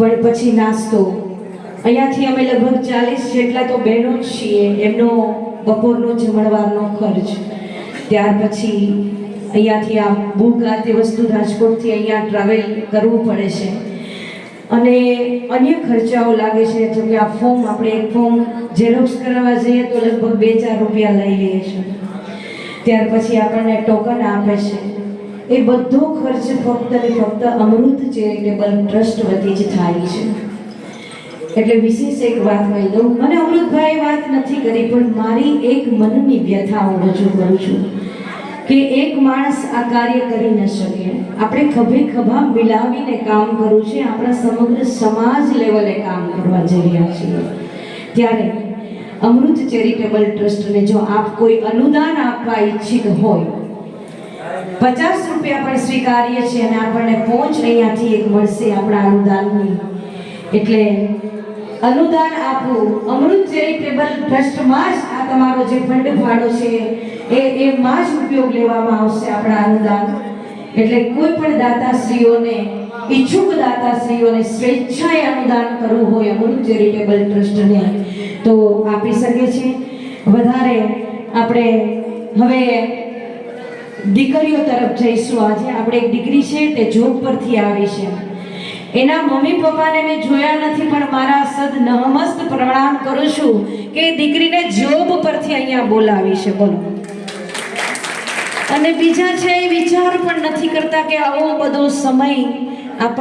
પણ પછી નાસ્તો. અહીંયાથી અમે લગભગ ચાલીસ જેટલા તો બહેનો જ છીએ. એમનો બપોરનો જમણવારનો ખર્ચ. ત્યાર પછી અહીંયાથી આ બુક આ તે વસ્તુ રાજકોટથી અહીંયા ટ્રાવેલ કરવું પડે છે. અને અન્ય ખર્ચાઓ લાગે છે, જેમ કે આ ફોર્મ, આપણે એક ફોર્મ ઝેરોક્સ કરાવવા જઈએ તો લગભગ બે ચાર રૂપિયા લઈ લઈએ છીએ. ત્યાર પછી આપણને ટોકન આપે છે. એ બધો ખર્ચ ફક્ત ને ફક્ત અમૃત ચેરિટેબલ ટ્રસ્ટ વતી જ થાય છે. એટલે વિશેષ એક વાત કહી દઉં. મને અમૃતભાઈ વાત નથી કરી, પણ મારી એક મનની વ્યથા હું રજૂ કરું છું કે એક માણસ આ કાર્ય કરી ન શકે. આપણે ખભે ખભા મિલાવીને કામ કરવું છે, આપણા સમગ્ર સમાજ લેવલે કામ કરવા જઈ રહ્યા છીએ. ત્યારે અમૃત ચેરિટેબલ ટ્રસ્ટને જો આપ કોઈ અનુદાન આપવા ઈચ્છિત હોય પચાસ રૂપિયા પણ સ્વીકારીએ છીએ અને આપણને પહોંચ અહીંયાથી એક મળશે આપણા અનુદાનની. એટલે અનુદાન આપવું અમૃત ચેરિટેબલ ટ્રસ્ટમાં જ આ તમારો જે ફંડ ફાળો છે, એ એમાં જ ઉપયોગ લેવામાં આવશે આપણા અનુદાન. એટલે કોઈ પણ દાતાશ્રીઓને, ઈચ્છુક દાતાશ્રીઓને સ્વેચ્છાએ અનુદાન કરવું હોય અમૃત ચેરિટેબલ ટ્રસ્ટને, તો આપી શકે છે વધારે આપણે હવે દીકરીઓ તરફ જઈશું. આજે આપણે એક દીકરી છે, તે જોબ પરથી આવી છે. એના મમ્મી પપ્પાને મેં જોયા નથી, પણ મારા સદ નહમસ્ત પ્રણામ કરું છું કે દીકરીને જોબ પરથી અહીંયા બોલાવી છે. બોલો. અને બીજા છે, એ વિચાર પણ નથી કરતા કે આવો બધો સમય આપણને